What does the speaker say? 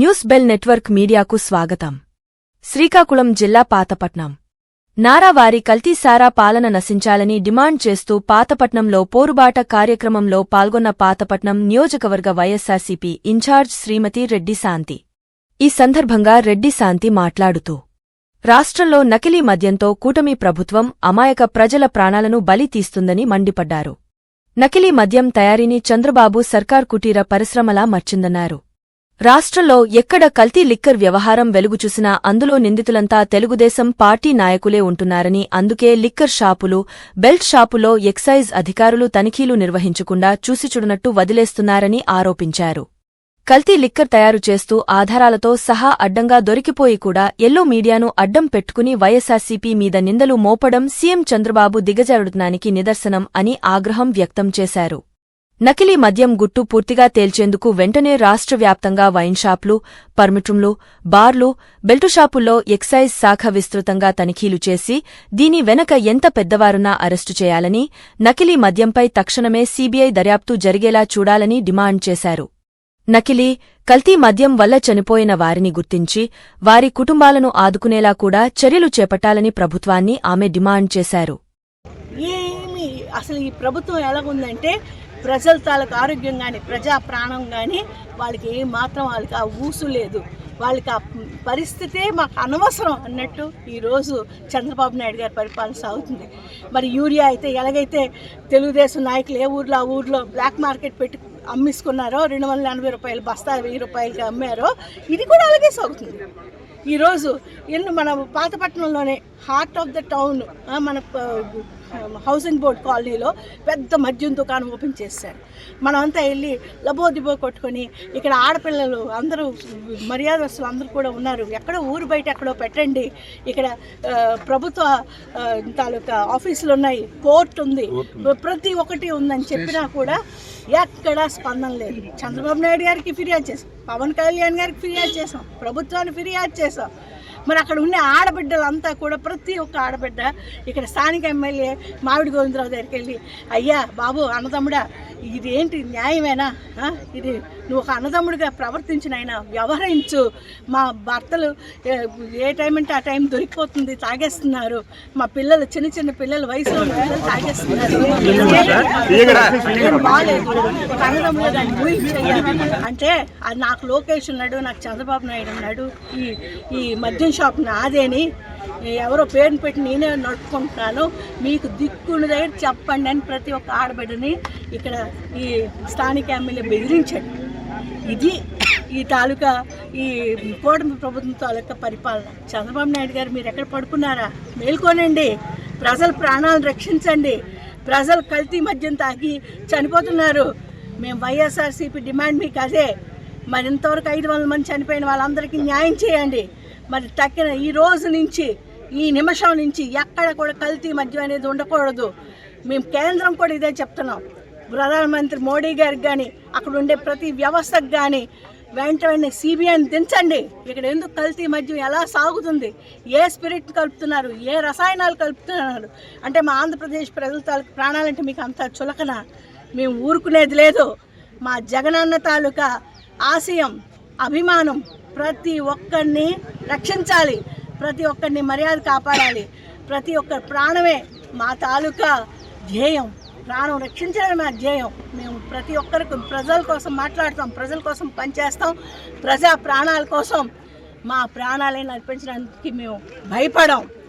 News bell network మీడియాకు స్వాగతం. శ్రీకాకుళం జిల్లా పాతపట్నం. నారావారి కల్తీసారా పాలన నశించాలని డిమాండ్ చేస్తూ పాతపట్నంలో పోరుబాట కార్యక్రమంలో పాల్గొన్న పాతపట్నం నియోజకవర్గ వైఎస్సార్సీపీ ఇన్ఛార్జ్ శ్రీమతి రెడ్డి శాంతి. ఈ సందర్భంగా రెడ్డి శాంతి మాట్లాడుతూ రాష్ట్రంలో నకిలీ మద్యంతో కూటమి ప్రభుత్వం అమాయక ప్రజల ప్రాణాలను బలి తీస్తుందని మండిపడ్డారు. నకిలీ మద్యం తయారీని చంద్రబాబు సర్కార్ కుటీర పరిశ్రమలా మర్చిందన్నారు. రాష్ట్రంలో ఎక్కడ కల్తీ లిక్కర్ వ్యవహారం వెలుగుచూసినా అందులో నిందితులంతా తెలుగుదేశం పార్టీ నాయకులే ఉంటున్నారని అందుకే లిక్కర్ షాపులు బెల్ట్ షాపులో ఎక్సైజ్ అధికారులు తనిఖీలు నిర్వహించకుండా చూసిచుడునట్టు వదిలేస్తున్నారని ఆరోపించారు. కల్తీ లిక్కర్ తయారు చేస్తూ ఆధారాలతో సహా అడ్డంగా దొరికిపోయి కూడా ఎల్లో మీడియాను అడ్డం పెట్టుకుని వైఎస్సార్సీపీ మీద నిందలు మోపడం సీఎం చంద్రబాబు దిగజారుడుతనానికి నిదర్శనం అని ఆగ్రహం వ్యక్తం చేశారు. నకిలీ మద్యం గుట్టు పూర్తిగా తేల్చేందుకు వెంటనే రాష్ట్ర వ్యాప్తంగా వైన్ షాపులు పర్మిట్రూంలు బార్లు బెల్టు షాపుల్లో ఎక్సైజ్ శాఖ విస్తృతంగా తనిఖీలు చేసి దీని వెనక ఎంత పెద్దవారున్నా అరెస్టు చేయాలని నకిలీ మద్యంపై తక్షణమే సీబీఐ దర్యాప్తు జరిగేలా చూడాలని డిమాండ్ చేశారు. నకిలీ కల్తీ మద్యం వల్ల చనిపోయిన వారిని గుర్తించి వారి కుటుంబాలను ఆదుకునేలా కూడా చర్యలు చేపట్టాలని ప్రభుత్వాన్ని ఆమె డిమాండ్ చేశారు. ఏమి అసలు ఈ ప్రభుత్వం ఎలాగుందంటే ప్రజల తాలూకు ఆరోగ్యం కానీ ప్రజా ప్రాణం కానీ వాళ్ళకి ఏమాత్రం మాత్రం వాళ్ళకి ఆ ఊసు లేదు. వాళ్ళకి ఆ పరిస్థితే మాకు అనవసరం అన్నట్టు ఈరోజు చంద్రబాబు నాయుడు గారి పరిపాలన సాగుతుంది. మరి యూరియా అయితే ఎలాగైతే తెలుగుదేశం నాయకులు ఏ ఊర్లో ఆ ఊర్లో బ్లాక్ మార్కెట్ పెట్టి అమ్మేసుకున్నారో రెండు వందల ఎనభై రూపాయలు బస్తా వెయ్యి రూపాయలకి అమ్మారో ఇది కూడా అలాగే సాగుతుంది. ఈరోజు ఎన్ని మన పాతపట్నంలోనే హార్ట్ ఆఫ్ ద టౌన్ మన హౌసింగ్ బోర్డ్ కాలనీలో పెద్ద మద్యం దుకాణం ఓపెన్ చేశారు. మనం అంతా వెళ్ళి లబోదిబో కొట్టుకొని ఇక్కడ ఆడపిల్లలు అందరూ మర్యాదస్తులు అందరూ కూడా ఉన్నారు. ఎక్కడో ఊరు బయట ఎక్కడో పెట్టండి. ఇక్కడ ప్రభుత్వ తాలూకా ఆఫీసులు ఉన్నాయి. కోర్టు ఉంది. ప్రతి ఒక్కటి ఉందని చెప్పినా కూడా ఎక్కడా స్పందన లేదు. చంద్రబాబు నాయుడు గారికి ఫిర్యాదు చేసాం పవన్ కళ్యాణ్ గారికి ఫిర్యాదు చేసాం ప్రభుత్వాన్ని ఫిర్యాదు చేసాం మరి అక్కడ ఉన్న ఆడబిడ్డలంతా కూడా ప్రతి ఒక్క ఆడబిడ్డ ఇక్కడ స్థానిక ఎమ్మెల్యే మామిడి గోవిందరావు దగ్గరికి వెళ్ళి అయ్యా బాబు అన్నదమ్ముడా ఇదేంటి న్యాయమేనా? ఇది నువ్వు ఒక అన్నదమ్ముడిగా ప్రవర్తించిన ఆయన వ్యవహరించు. మా భర్తలు ఏ- టైం అంటే ఆ టైం దొరికిపోతుంది తాగేస్తున్నారు. మా పిల్లలు చిన్న చిన్న పిల్లలు వయసులో ఉన్న పిల్లలు తాగేస్తున్నారు. అన్నదమ్ముడు దాన్ని ఊహించయ్యా అంటే అది నాకు లోకేష్ ఉన్నాడు నాకు చంద్రబాబు నాయుడు ఉన్నాడు ఈ ఈ మద్యం షాప్ నాదేని ఎవరో పేరుని పెట్టి నేనే నడుపుకుంటున్నాను. మీకు దిక్కున్న దగ్గర చెప్పండి అని ప్రతి ఒక్క ఆడబిడ్డని ఇక్కడ ఈ స్థానిక ఎమ్మెల్యే బెదిరించాడు. ఇది ఈ తాలూకా ఈ కూటమి ప్రభుత్వం తాలూకా పరిపాలన. చంద్రబాబు నాయుడు గారు మీరు ఎక్కడ పడుకున్నారా? మేల్కోనండి. ప్రజల ప్రాణాలను రక్షించండి. ప్రజలు కల్తీ మద్యం తాగి చనిపోతున్నారు. మేము వైఎస్ఆర్సీపీ డిమాండ్ మీకు అదే. మరి ఇంతవరకు ఐదు వందల మంది చనిపోయిన వాళ్ళందరికీ న్యాయం చేయండి. మరి తక్కిన ఈ రోజు నుంచి ఈ నిమిషం నుంచి ఎక్కడ కూడా కల్తీ మద్యం అనేది ఉండకూడదు. మేము కేంద్రం కూడా ఇదే చెప్తున్నాం. ప్రధానమంత్రి మోడీ గారికి కానీ అక్కడ ఉండే ప్రతి వ్యవస్థకు కానీ వెంట వెంటనే సిబిఐని దించండి. ఇక్కడ ఎందుకు కల్తీ మద్యం ఎలా సాగుతుంది? ఏ స్పిరిట్ కలుపుతున్నారు? ఏ రసాయనాలు కలుపుతున్నారు? అంటే మా ఆంధ్రప్రదేశ్ ప్రజల తాలూకు ప్రాణాలంటే మీకు అంత చులకన. మేము ఊరుకునేది లేదు. మా జగనన్న తాలూకా ఆశయం అభిమానం ప్రతి ఒక్కరిని రక్షించాలి. ప్రతి ఒక్కరిని మర్యాద కాపాడాలి. ప్రతి ఒక్కరి ప్రాణమే మా తాలూకా ధ్యేయం. ప్రాణం రక్షించడమే మా ధ్యేయం మేము ప్రతి ఒక్కరికి ప్రజల కోసం మాట్లాడతాం ప్రజల కోసం పనిచేస్తాం ప్రజా ప్రాణాల కోసం మా ప్రాణాలే అర్పించడానికి మేము భయపడం